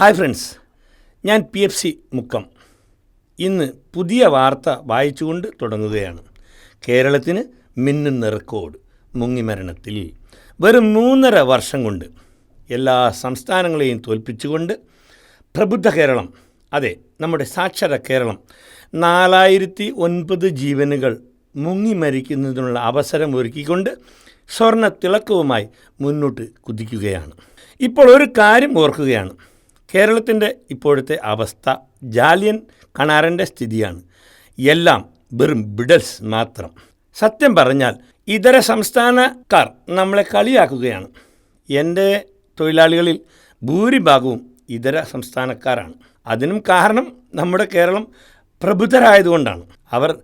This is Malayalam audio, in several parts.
ഹായ് ഫ്രണ്ട്സ് ഞാൻ പി എഫ് സി മുക്കം. ഇന്ന് പുതിയ വാർത്ത വായിച്ചുകൊണ്ട് തുടങ്ങുകയാണ്. കേരളത്തിന് മിന്നുന്ന റെക്കോർഡ് മുങ്ങിമരണത്തിൽ. വെറും മൂന്നര വർഷം കൊണ്ട് എല്ലാ സംസ്ഥാനങ്ങളെയും തോൽപ്പിച്ചുകൊണ്ട് പ്രബുദ്ധ കേരളം അതെ നമ്മുടെ സാക്ഷര കേരളം നാലായിരത്തി ഒൻപത് ജീവനുകൾ മുങ്ങി മരിക്കുന്നതിനുള്ള അവസരം ഒരുക്കിക്കൊണ്ട് സ്വർണ തിളക്കവുമായി മുന്നോട്ട് കുതിക്കുകയാണ്. ഇപ്പോൾ ഒരു കാര്യം ഓർക്കുകയാണ്. കേരളത്തിന്റെ ഇപ്പോഴത്തെ അവസ്ഥ ജാലിയൻ കണാരന്റെ സ്ഥിതിയാണ്. എല്ലാം വെറും ബിഡൽസ് മാത്രം. സത്യം പറഞ്ഞാൽ ഇതര സംസ്ഥാനക്കാർ നമ്മളെ കളിയാക്കുകയാണ്. എന്റെ തൊഴിലാളികളിൽ ഭൂരിഭാഗവും ഇതര സംസ്ഥാനക്കാരാണ്. അതിനും കാരണം നമ്മുടെ കേരളം പ്രബുദ്ധരായതുകൊണ്ടാണ്. അവർ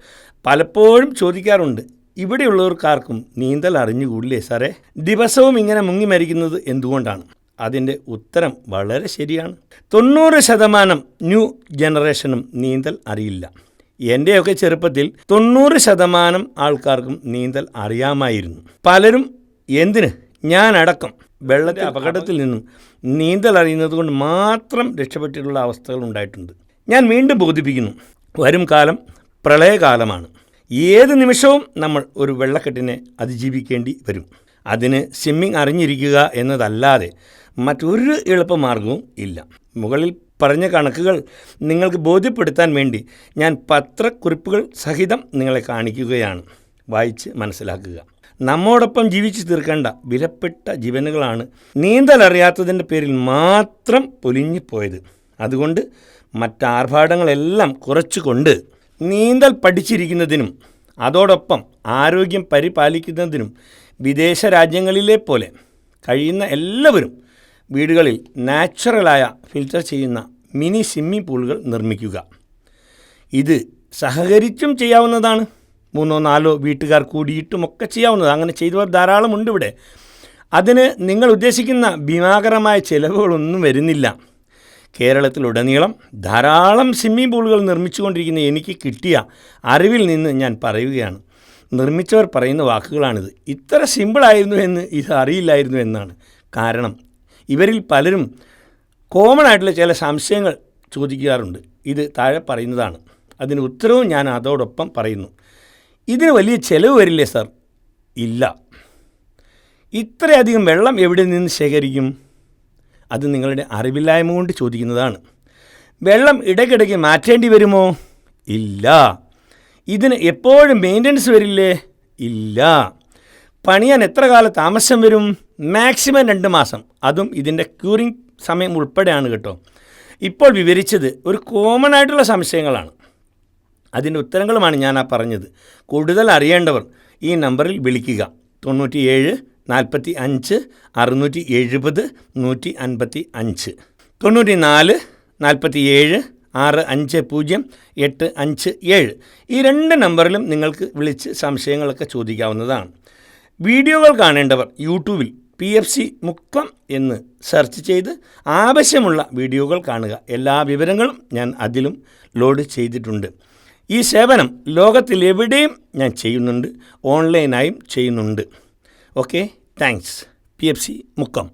പലപ്പോഴും ചോദിക്കാറുണ്ട് ഇവിടെയുള്ളവർക്കാർക്കും നീന്തൽ അറിഞ്ഞുകൂടില്ലേ സാറേ? ദിവസവും ഇങ്ങനെ മുങ്ങി മരിക്കുന്നത് എന്തുകൊണ്ടാണ്? അതിന്റെ ഉത്തരം വളരെ ശരിയാണ്. തൊണ്ണൂറ് ശതമാനം ന്യൂ ജനറേഷനും നീന്തൽ അറിയില്ല. എന്റെയൊക്കെ ചെറുപ്പത്തിൽ തൊണ്ണൂറ് ശതമാനം ആൾക്കാർക്കും നീന്തൽ അറിയാമായിരുന്നു. പലരും എന്തിന്? ഞാനടക്കം വെള്ളത്തെ അപകടത്തിൽ നിന്നും നീന്തൽ അറിയുന്നത് കൊണ്ട് മാത്രം രക്ഷപ്പെട്ടിട്ടുള്ള അവസ്ഥകൾ ഉണ്ടായിട്ടുണ്ട്. ഞാൻ വീണ്ടും ബോധിപ്പിക്കുന്നു. വരും കാലം പ്രളയകാലമാണ്. ഏത് നിമിഷവും നമ്മൾ ഒരു വെള്ളക്കെട്ടിനെ അതിജീവിക്കേണ്ടി വരും. അതിന് സ്വിമ്മിംഗ് അറിഞ്ഞിരിക്കുക എന്നതല്ലാതെ മറ്റൊരു എളുപ്പമാർഗവും ഇല്ല. മുകളിൽ പറഞ്ഞ കണക്കുകൾ നിങ്ങൾക്ക് ബോധ്യപ്പെടുത്താൻ വേണ്ടി ഞാൻ പത്രക്കുറിപ്പുകൾ സഹിതം നിങ്ങളെ കാണിക്കുകയാണ്. വായിച്ച് മനസ്സിലാക്കുക. നമ്മോടൊപ്പം ജീവിച്ചു തീർക്കേണ്ട വിലപ്പെട്ട ജീവനുകളാണ് നീന്തൽ അറിയാത്തതിന്റെ പേരിൽ മാത്രം പൊലിഞ്ഞു പോയത് അതുകൊണ്ട് മറ്റാർഭാടങ്ങളെല്ലാം കുറച്ചുകൊണ്ട് നീന്തൽ പഠിച്ചിരിക്കുന്നതിനും അതോടൊപ്പം ആരോഗ്യം പരിപാലിക്കുന്നതിനും വിദേശ രാജ്യങ്ങളിലെ പോലെ കഴിയുന്ന എല്ലാവരും വീടുകളിൽ നാച്ചുറലായ ഫിൽറ്റർ ചെയ്യുന്ന മിനി സ്വിമ്മിംഗ് പൂളുകൾ നിർമ്മിക്കുക. ഇത് സഹകരിച്ചും ചെയ്യാവുന്നതാണ്. മൂന്നോ നാലോ വീട്ടുകാർ കൂടിയിട്ടുമൊക്കെ ചെയ്യാവുന്നത് അങ്ങനെ ചെയ്തവർ ധാരാളമുണ്ട് ഇവിടെ. അതിന് നിങ്ങൾ ഉദ്ദേശിക്കുന്ന ഭീമാകരമായ ചിലവുകളൊന്നും വരുന്നില്ല. കേരളത്തിലുടനീളം ധാരാളം സ്വിമ്മിംഗ് പൂളുകൾ നിർമ്മിച്ചുകൊണ്ടിരിക്കുന്ന എനിക്ക് കിട്ടിയ അറിവിൽ നിന്ന് ഞാൻ പറയുകയാണ്. നിർമ്മിച്ചവർ പറയുന്ന വാക്കുകളാണിത്. ഇത്ര സിമ്പിളായിരുന്നു എന്ന് ഇത് അറിയില്ലായിരുന്നു എന്നാണ്. കാരണം ഇവരിൽ പലരും കോമൺ ആയിട്ടുള്ള ചില സംശയങ്ങൾ ചോദിക്കാറുണ്ട്. ഇത് താഴെ പറയുന്നതാണ്. അതിന് ഉത്തരവും ഞാൻ അതോടൊപ്പം പറയുന്നു. ഇതിന് വലിയ ചിലവ് വരില്ലേ സാർ? ഇല്ല. ഇത്രയധികം വെള്ളം എവിടെ നിന്ന് ശേഖരിക്കും? അത് നിങ്ങളുടെ അറിവില്ലായ്മ കൊണ്ട് ചോദിക്കുന്നതാണ്. വെള്ളം ഇടയ്ക്കിടയ്ക്ക് മാറ്റേണ്ടി വരുമോ? ഇല്ല. ഇതിന് എപ്പോഴും മെയിന്റനൻസ് വരില്ലേ? ഇല്ല. പണിയാൻ എത്ര കാല താമസം വരും? മാക്സിമം രണ്ട് മാസം. അതും ഇതിന്റെ ക്യൂറിങ് സമയം ഉൾപ്പെടെയാണ് കേട്ടോ. ഇപ്പോൾ വിവരിച്ചത് ഒരു കോമൺ ആയിട്ടുള്ള സംശയങ്ങളാണ്. അതിന്റെ ഉത്തരങ്ങളുമാണ് ഞാൻ ആ പറഞ്ഞത്. കൂടുതൽ അറിയേണ്ടവർ ഈ നമ്പറിൽ വിളിക്കുക. തൊണ്ണൂറ്റി ഏഴ് നാൽപ്പത്തി അഞ്ച് അറുന്നൂറ്റി എഴുപത് നൂറ്റി അൻപത്തി അഞ്ച് തൊണ്ണൂറ്റി നാല് നാൽപ്പത്തി ഏഴ് ആറ് അഞ്ച് പൂജ്യം എട്ട് അഞ്ച് ഏഴ്. ഈ രണ്ട് നമ്പറിലും നിങ്ങൾക്ക് വിളിച്ച് സംശയങ്ങളൊക്കെ ചോദിക്കാവുന്നതാണ്. വീഡിയോകൾ കാണേണ്ടവർ യൂട്യൂബിൽ പി എഫ് സി മുക്കം എന്ന് സെർച്ച് ചെയ്ത് ആവശ്യമുള്ള വീഡിയോകൾ കാണുക. എല്ലാ വിവരങ്ങളും ഞാൻ അതിലും ലോഡ് ചെയ്തിട്ടുണ്ട്. ഈ സേവനം ലോകത്തിലെവിടെയും ഞാൻ ചെയ്യുന്നുണ്ട്. ഓൺലൈനായും ചെയ്യുന്നുണ്ട്. Okay thanks P F C Mukkam